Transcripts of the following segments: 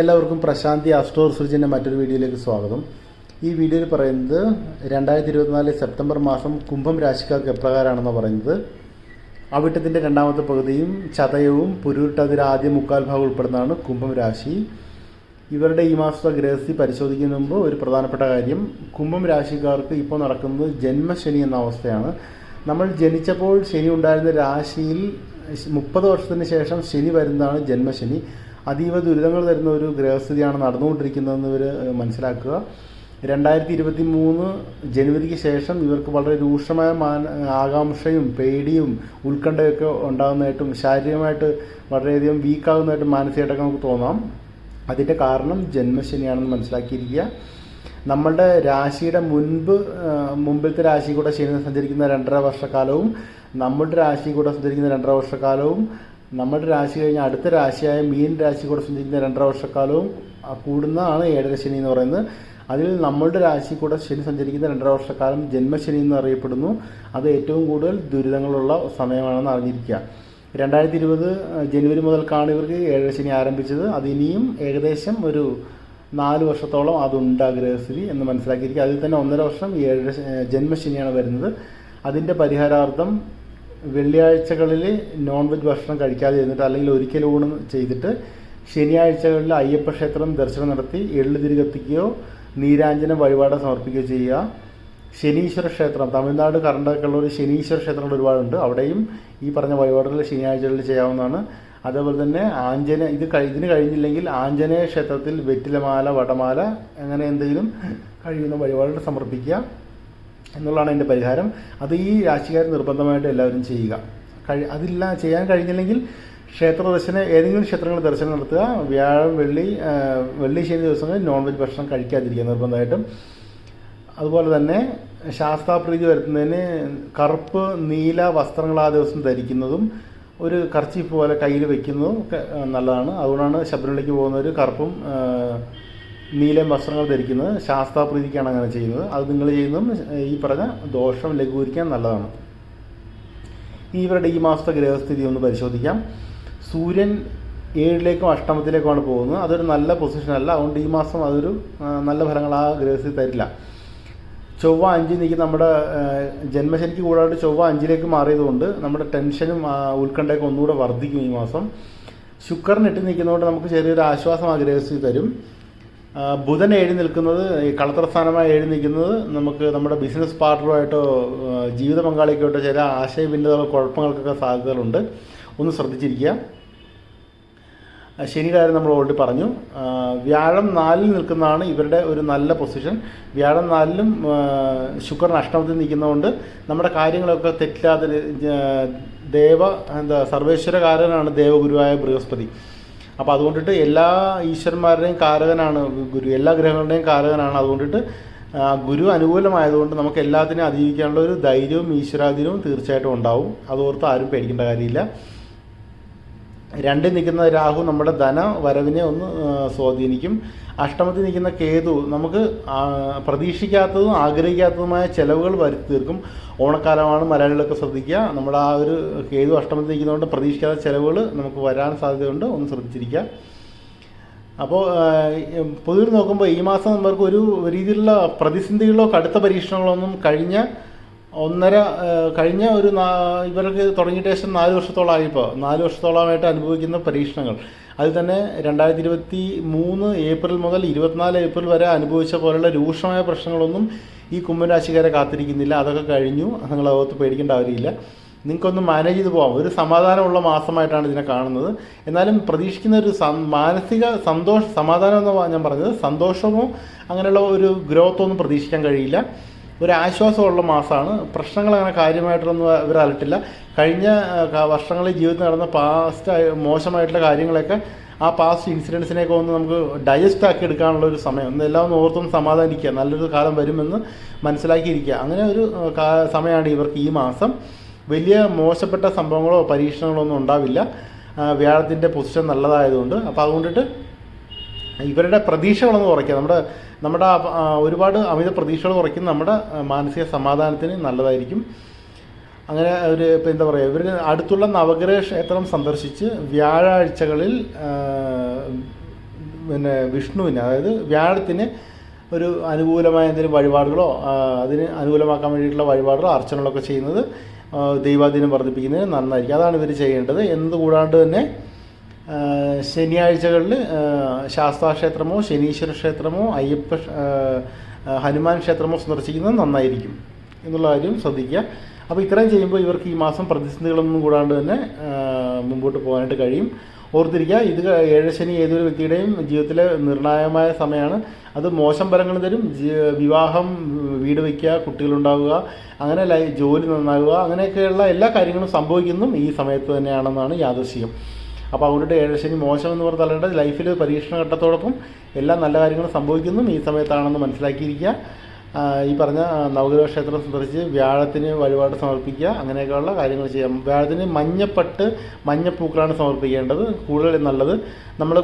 എല്ലാവർക്കും പ്രശാന്തി ആസ്ട്രോ റിസർച്ചിന്റെ മറ്റൊരു വീഡിയോയിലേക്ക് സ്വാഗതം. ഈ വീഡിയോയിൽ പറയുന്നത് രണ്ടായിരത്തി ഇരുപത്തിനാല് സെപ്റ്റംബർ മാസം കുംഭം രാശിക്കാർക്ക് എപ്രകാരമാണെന്ന് പറയുന്നത്. അവിട്ടത്തിന്റെ രണ്ടാമത്തെ പകുതിയും ചതയവും പുരുട്ടതിൽ ആദ്യ മുക്കാൽ ഭാഗം ഉൾപ്പെടുന്നതാണ് കുംഭം രാശി. ഇവരുടെ ഈ മാസത്തെ ഗ്രഹസ്ഥി പരിശോധിക്കുന്നതിന് മുമ്പ് ഒരു പ്രധാനപ്പെട്ട കാര്യം കുംഭം രാശിക്കാർക്ക് ഇപ്പോൾ നടക്കുന്നത് ജന്മശനി എന്ന അവസ്ഥയാണ്. നമ്മൾ ജനിച്ചപ്പോൾ ശനി ഉണ്ടായിരുന്ന രാശിയിൽ മുപ്പത് വർഷത്തിന് ശേഷം ശനി വരുന്നതാണ് ജന്മശനി. അതീവ ദുരിതങ്ങൾ തരുന്ന ഒരു ഗ്രഹസ്ഥിതിയാണ് നടന്നുകൊണ്ടിരിക്കുന്നതെന്ന് ഇവർ മനസ്സിലാക്കുക. രണ്ടായിരത്തി ഇരുപത്തി മൂന്ന് ജനുവരിക്ക് ശേഷം ഇവർക്ക് വളരെ രൂക്ഷമായ മാന ആകാംക്ഷയും പേടിയും ഉത്കണ്ഠയൊക്കെ ഉണ്ടാകുന്നതായിട്ടും ശാരീരികമായിട്ട് വളരെയധികം വീക്കാകുന്നതായിട്ടും മാനസികമായിട്ടൊക്കെ നമുക്ക് തോന്നാം. അതിന്റെ കാരണം ജന്മശനിയാണെന്ന് മനസ്സിലാക്കിയിരിക്കുക. നമ്മളുടെ രാശിയുടെ മുൻപ് മുമ്പിലത്തെ രാശി കൂടെ ശനി സഞ്ചരിക്കുന്ന രണ്ടര വർഷക്കാലവും നമ്മളുടെ രാശി കൂടെ സഞ്ചരിക്കുന്ന രണ്ടര വർഷക്കാലവും നമ്മുടെ രാശി കഴിഞ്ഞ അടുത്ത രാശിയായ മീൻ രാശി കൂടെ സഞ്ചരിക്കുന്ന രണ്ടര വർഷക്കാലവും കൂടുന്നതാണ് ഏഴര ശനി എന്ന് പറയുന്നത്. അതിൽ നമ്മളുടെ രാശി കൂടെ ശനി സഞ്ചരിക്കുന്ന രണ്ടര വർഷക്കാലം ജന്മശനി എന്ന് അറിയപ്പെടുന്നു. അത് ഏറ്റവും കൂടുതൽ ദുരിതങ്ങളുള്ള സമയമാണെന്ന് അറിഞ്ഞിരിക്കുക. രണ്ടായിരത്തി ഇരുപത് ജനുവരി മുതൽക്കാണ് ഇവർക്ക് ഏഴര ശനി ആരംഭിച്ചത്. അത് ഇനിയും ഏകദേശം ഒരു നാല് വർഷത്തോളം അതുണ്ട് അഗ്രഹസ്ഥിതി ഗ്രഹസ്ഥിതി എന്ന് മനസ്സിലാക്കിയിരിക്കുക. അതിൽ തന്നെ ഒന്നര വർഷം ഏഴര ജന്മശനിയാണ് വരുന്നത്. അതിന്റെ പരിഹാരാർത്ഥം വെള്ളിയാഴ്ചകളിൽ നോൺ വെജ് ഭക്ഷണം കഴിക്കാതെ ഇരുന്നിട്ട് അല്ലെങ്കിൽ ഒരിക്കൽ ഊണ് ചെയ്തിട്ട് ശനിയാഴ്ചകളിൽ അയ്യപ്പ ക്ഷേത്രം ദർശനം നടത്തി എള്ളു തിരികത്തിക്കുകയോ നീരാഞ്ജനം വഴിപാട് സമർപ്പിക്കുകയോ ചെയ്യുക. ശനീശ്വര ക്ഷേത്രം തമിഴ്നാട് കർണാടകയിലുള്ള ഒരു ശനീശ്വര ക്ഷേത്രങ്ങൾ ഒരുപാടുണ്ട്. അവിടെയും ഈ പറഞ്ഞ വഴിപാടുകൾ ശനിയാഴ്ചകളിൽ ചെയ്യാവുന്നതാണ്. അതേപോലെ തന്നെ ആഞ്ജന ഇത് ഇതിന് കഴിഞ്ഞില്ലെങ്കിൽ ആഞ്ജനേയ ക്ഷേത്രത്തിൽ വെറ്റിലമാല വടമാല അങ്ങനെ എന്തെങ്കിലും കഴിയുന്ന വഴിപാടുകൾ സമർപ്പിക്കുക. എന്നുള്ളതാണ് അതിന്റെ പരിഹാരം. അത് ഈ രാശിക്കാർ നിർബന്ധമായിട്ട് എല്ലാവരും ചെയ്യുക. കഴി അതില്ല ചെയ്യാൻ കഴിഞ്ഞില്ലെങ്കിൽ ക്ഷേത്ര ദർശനം ഏതെങ്കിലും ക്ഷേത്രങ്ങൾ ദർശനം നടത്തുക. വ്യാഴം വെള്ളി വെള്ളി ശനി ദിവസങ്ങളിൽ നോൺ വെജ് ഭക്ഷണം കഴിക്കാതിരിക്കുക നിർബന്ധമായിട്ടും. അതുപോലെ തന്നെ ശാസ്താപ്രീതി വരുത്തുന്നതിന് കറുപ്പ് നീല വസ്ത്രങ്ങൾ ആ ദിവസം ധരിക്കുന്നതും ഒരു കർച്ചീഫ് പോലെ കയ്യിൽ വെക്കുന്നതും നല്ലതാണ്. അതുകൊണ്ടാണ് ശബരിമലയ്ക്ക് പോകുന്നവർ കറുപ്പും ആ, നീലയും വസ്ത്രങ്ങൾ ധരിക്കുന്നത് ശാസ്താപ്രീതിക്കാണ് അങ്ങനെ ചെയ്യുന്നത്. അത് നിങ്ങൾ ചെയ്യുന്നതും ഈ പറഞ്ഞ ദോഷം ലഘൂകരിക്കാൻ നല്ലതാണ്. ഇവരുടെ ഈ മാസത്തെ ഗ്രഹസ്ഥിതി ഒന്ന് പരിശോധിക്കാം. സൂര്യൻ ഏഴിലേക്കും അഷ്ടമത്തിലേക്കുമാണ് പോകുന്നത്. അതൊരു നല്ല പൊസിഷൻ അല്ല. അതുകൊണ്ട് ഈ മാസം അതൊരു നല്ല ഫലങ്ങൾ ആ ഗ്രഹസ്ഥിതി തരില്ല. ചൊവ്വ അഞ്ചിൽ നിൽക്കുന്ന നമ്മുടെ ജന്മശനിക്ക് കൂടാണ്ട് ചൊവ്വ അഞ്ചിലേക്ക് മാറിയതുകൊണ്ട് നമ്മുടെ ടെൻഷനും ഉത്കണ്ഠയൊക്കെ ഒന്നുകൂടെ വർദ്ധിക്കും ഈ മാസം. ശുക്രൻ എട്ടി നിൽക്കുന്നതുകൊണ്ട് നമുക്ക് ചെറിയൊരു ആശ്വാസം ആ ഗ്രഹസ്ഥിതി തരും. ബുധൻ എഴുതി നിൽക്കുന്നത് ഈ കളത്ര സ്ഥാനമായി നിൽക്കുന്നത് നമുക്ക് നമ്മുടെ ബിസിനസ് പാർട്ണറുമായിട്ടോ ജീവിത പങ്കാളിക്കായിട്ടോ ചില ആശയഭിന്നതകളോ കുഴപ്പങ്ങൾക്കൊക്കെ സാധ്യതകളുണ്ട്. ഒന്ന് ശ്രദ്ധിച്ചിരിക്കുക. ശനി കാര്യം നമ്മൾ ഓൾറെഡി പറഞ്ഞു. വ്യാഴം നാലിൽ നിൽക്കുന്നതാണ് ഇവരുടെ ഒരു നല്ല പൊസിഷൻ വ്യാഴം നാലിലും ശുക്രൻ അഷ്ടമത്തിൽ നിൽക്കുന്നതുകൊണ്ട് നമ്മുടെ കാര്യങ്ങളൊക്കെ തെറ്റില്ലാതെ ദേവ എന്താ സർവേശ്വരകാരനാണ് ദേവഗുരുവായ ബൃഹസ്പതി. അപ്പോൾ അതുകൊണ്ടിട്ട് എല്ലാ ഈശ്വരന്മാരുടെയും കാരകനാണ് ഗുരു. എല്ലാ ഗ്രഹങ്ങളുടെയും കാരകനാണ്. അതുകൊണ്ടിട്ട് ഗുരു അനുകൂലമായതുകൊണ്ട് നമുക്ക് എല്ലാത്തിനെയും അതിജീവിക്കാനുള്ള ഒരു ധൈര്യവും ഈശ്വരാധീനവും തീർച്ചയായിട്ടും ഉണ്ടാവും. അതോർത്ത് ആരും പേടിക്കേണ്ട കാര്യമില്ല. രണ്ടിൽ നിൽക്കുന്ന രാഹു നമ്മുടെ ധന വരവിനെ ഒന്ന് സ്വാധീനിക്കും. അഷ്ടമത്തിൽ നിൽക്കുന്ന കേതു നമുക്ക് പ്രതീക്ഷിക്കാത്തതും ആഗ്രഹിക്കാത്തതുമായ ചിലവുകൾ വരുത്തി തീർക്കും ഓണക്കാലമാണ് മലയാളികളൊക്കെ ശ്രദ്ധിക്കുക. നമ്മുടെ ആ ഒരു കേതു അഷ്ടമത്തിൽ നിൽക്കുന്നതുകൊണ്ട് പ്രതീക്ഷിക്കാത്ത ചിലവുകൾ നമുക്ക് വരാൻ സാധ്യതയുണ്ട്. ഒന്ന് ശ്രദ്ധിച്ചിരിക്കുക. അപ്പോൾ പൊതുവിൽ നോക്കുമ്പോൾ ഈ മാസം നമ്മൾക്ക് ഒരു രീതിയിലുള്ള പ്രതിസന്ധികളോ കടുത്ത പരീക്ഷണങ്ങളോ ഒന്നും കഴിഞ്ഞ ഒന്നര കഴിഞ്ഞ ഒരു ഇവർക്ക് തുടങ്ങിയിട്ട് ശേഷം നാല് വർഷത്തോളമായി ഇപ്പോൾ നാല് വർഷത്തോളമായിട്ട് അനുഭവിക്കുന്ന പരീക്ഷണങ്ങൾ. അതിൽ തന്നെ രണ്ടായിരത്തി ഇരുപത്തി മൂന്ന് ഏപ്രിൽ മുതൽ ഇരുപത്തിനാല് ഏപ്രിൽ വരെ അനുഭവിച്ച പോലുള്ള രൂക്ഷമായ പ്രശ്നങ്ങളൊന്നും ഈ കുംഭരാശിക്കാരെ കാത്തിരിക്കുന്നില്ല. അതൊക്കെ കഴിഞ്ഞു. നിങ്ങൾ അകത്ത് പേടിക്കേണ്ട ആവശ്യമില്ല നിങ്ങൾക്കൊന്ന് മാനേജ് ചെയ്ത് പോകാം ഒരു സമാധാനമുള്ള മാസമായിട്ടാണ് ഇതിനെ കാണുന്നത്. എന്നാലും പ്രതീക്ഷിക്കുന്ന ഒരു മാനസിക സന്തോഷ സമാധാനം എന്ന് ഞാൻ പറഞ്ഞത് സന്തോഷമോ അങ്ങനെയുള്ള ഒരു ഗ്രോത്തോ ഒന്നും പ്രതീക്ഷിക്കാൻ കഴിയില്ല. ഒരു ആശ്വാസമുള്ള മാസമാണ് പ്രശ്നങ്ങൾ അങ്ങനെ കാര്യമായിട്ടൊന്നും ഇവർ അലട്ടില്ല കഴിഞ്ഞ വർഷങ്ങളിൽ ജീവിതത്തിൽ നടന്ന പാസ്റ്റ് മോശമായിട്ടുള്ള കാര്യങ്ങളൊക്കെ ആ പാസ്റ്റ് ഇൻസിഡൻസിനെയൊക്കെ ഒന്ന് നമുക്ക് ഡൈജസ്റ്റ് ആക്കി എടുക്കാനുള്ള ഒരു സമയം. ഒന്ന് എല്ലാം ഒന്ന് ഓർത്തൊന്ന് സമാധാനിക്കുക. നല്ലൊരു കാലം വരുമെന്ന് മനസ്സിലാക്കിയിരിക്കുക. അങ്ങനെ ഒരു സമയമാണ് ഇവർക്ക് ഈ മാസം. വലിയ മോശപ്പെട്ട സംഭവങ്ങളോ പരീക്ഷണങ്ങളോ ഒന്നും ഉണ്ടാവില്ല. വ്യാഴത്തിന്റെ പൊസിഷൻ നല്ലതായതുകൊണ്ട്. അപ്പോൾ അതുകൊണ്ടിട്ട് ഇവരുടെ പ്രതീക്ഷകളൊന്ന് കുറയ്ക്കുക. നമ്മുടെ നമ്മുടെ ഒരുപാട് അമിത പ്രതീക്ഷകൾ കുറയ്ക്കുന്ന നമ്മുടെ മാനസിക സമാധാനത്തിന് നല്ലതായിരിക്കും. അങ്ങനെ ഒരു ഇപ്പം എന്താ പറയുക ഇവർ അടുത്തുള്ള നവഗ്രഹ ക്ഷേത്രം സന്ദർശിച്ച് വ്യാഴാഴ്ചകളിൽ പിന്നെ വിഷ്ണുവിന് അതായത് വ്യാഴത്തിന് ഒരു അനുകൂലമായ എന്തെങ്കിലും വഴിപാടുകളോ അതിന് അനുകൂലമാക്കാൻ വേണ്ടിയിട്ടുള്ള വഴിപാടുകളോ അർച്ചനകളൊക്കെ ചെയ്യുന്നത് ദൈവാധീനം വർദ്ധിപ്പിക്കുന്നതിന് നന്നായിരിക്കും. അതാണ് ഇവർ ചെയ്യേണ്ടത്. എന്തുകൂടാണ്ട് തന്നെ ശനിയാഴ്ചകളിൽ ശാസ്താക്ഷേത്രമോ ശനീശ്വര ക്ഷേത്രമോ അയ്യപ്പ ഹനുമാൻ ക്ഷേത്രമോ സന്ദർശിക്കുന്നത് നന്നായിരിക്കും എന്നുള്ള കാര്യം ശ്രദ്ധിക്കുക. അപ്പോൾ ഇത്രയും ചെയ്യുമ്പോൾ ഇവർക്ക് ഈ മാസം പ്രതിസന്ധികളൊന്നും കൂടാണ്ട് തന്നെ മുമ്പോട്ട് പോകാനായിട്ട് കഴിയും. ഓർത്തിരിക്കുക ഇത് ഏഴ് ശനി ഏതൊരു വ്യക്തിയുടെയും ജീവിതത്തിലെ നിർണായകമായ സമയമാണ്. അത് മോശം ഫലങ്ങൾ തരും. വിവാഹം വീട് വയ്ക്കുക കുട്ടികളുണ്ടാവുക അങ്ങനെ ജോലി നന്നാകുക അങ്ങനെയൊക്കെയുള്ള എല്ലാ കാര്യങ്ങളും സംഭവിക്കുന്നതും ഈ സമയത്ത് തന്നെയാണെന്നാണ് യാദൃശികം അപ്പോൾ അതുകൊണ്ട് ഏഴശനി മോശം എന്ന് പറഞ്ഞ തലേണ്ട ലൈഫിൽ പരീക്ഷണ ഘട്ടത്തോടൊപ്പം എല്ലാ നല്ല കാര്യങ്ങളും സംഭവിക്കുന്നതും ഈ സമയത്താണെന്ന് മനസ്സിലാക്കിയിരിക്കുക. ഈ പറഞ്ഞ നവഗ്രഹ ക്ഷേത്രം സന്ദർശിച്ച് വ്യാഴത്തിന് വഴിപാട് സമർപ്പിക്കുക. അങ്ങനെയൊക്കെയുള്ള കാര്യങ്ങൾ ചെയ്യാം. വ്യാഴത്തിന് മഞ്ഞപ്പട്ട് മഞ്ഞപ്പൂക്കളാണ് സമർപ്പിക്കേണ്ടത്. കൂടുതൽ നല്ലത് നമ്മൾ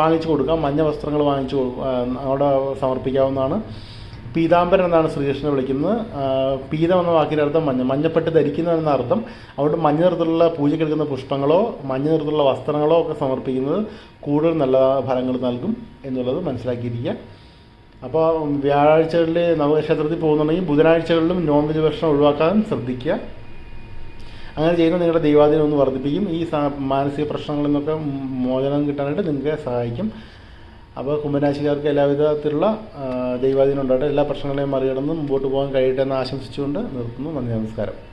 വാങ്ങിച്ചു കൊടുക്കാം. മഞ്ഞ വസ്ത്രങ്ങൾ വാങ്ങിച്ചു അവിടെ സമർപ്പിക്കാവുന്നതാണ്. പീതാംബരൻ എന്നാണ് ശ്രീകൃഷ്ണനെ വിളിക്കുന്നത്. പീതം എന്ന വാക്കിന്റെ അർത്ഥം മഞ്ഞ മഞ്ഞപ്പെട്ട് ധരിക്കുന്നത് എന്ന അർത്ഥം. അതുകൊണ്ട് മഞ്ഞ നിറത്തിലുള്ള പൂജക്കെടുക്കുന്ന പുഷ്പങ്ങളോ മഞ്ഞ നിറത്തിലുള്ള വസ്ത്രങ്ങളോ ഒക്കെ സമർപ്പിക്കുന്നത് കൂടുതൽ നല്ല ഫലങ്ങൾ നൽകും എന്നുള്ളത് മനസ്സിലാക്കിയിരിക്കുക. അപ്പോൾ വ്യാഴാഴ്ചകളിൽ നവക്ഷേത്രത്തിൽ പോകുന്നുണ്ടെങ്കിൽ ബുധനാഴ്ചകളിലും നോൺ വെജ് ഭക്ഷണം ഒഴിവാക്കാൻ ശ്രദ്ധിക്കുക. അങ്ങനെ ചെയ്യുന്ന നിങ്ങളുടെ ദൈവാധീനം ഒന്ന് വർദ്ധിപ്പിക്കും. ഈ മാനസിക പ്രശ്നങ്ങളിൽ നിന്നൊക്കെ മോചനം കിട്ടാനായിട്ട് നിങ്ങൾക്ക് സഹായിക്കും. അപ്പോൾ കുംഭരാശിക്കാർക്ക് എല്ലാവിധത്തിലുള്ള ദൈവാധീനം ഉണ്ടാകട്ടെ. എല്ലാ പ്രശ്നങ്ങളെയും മറികടന്ന് മുമ്പോട്ട് പോകാൻ കഴിയട്ടെ എന്ന് ആശംസിച്ചുകൊണ്ട് നിർത്തുന്നു. നന്ദി നമസ്കാരം.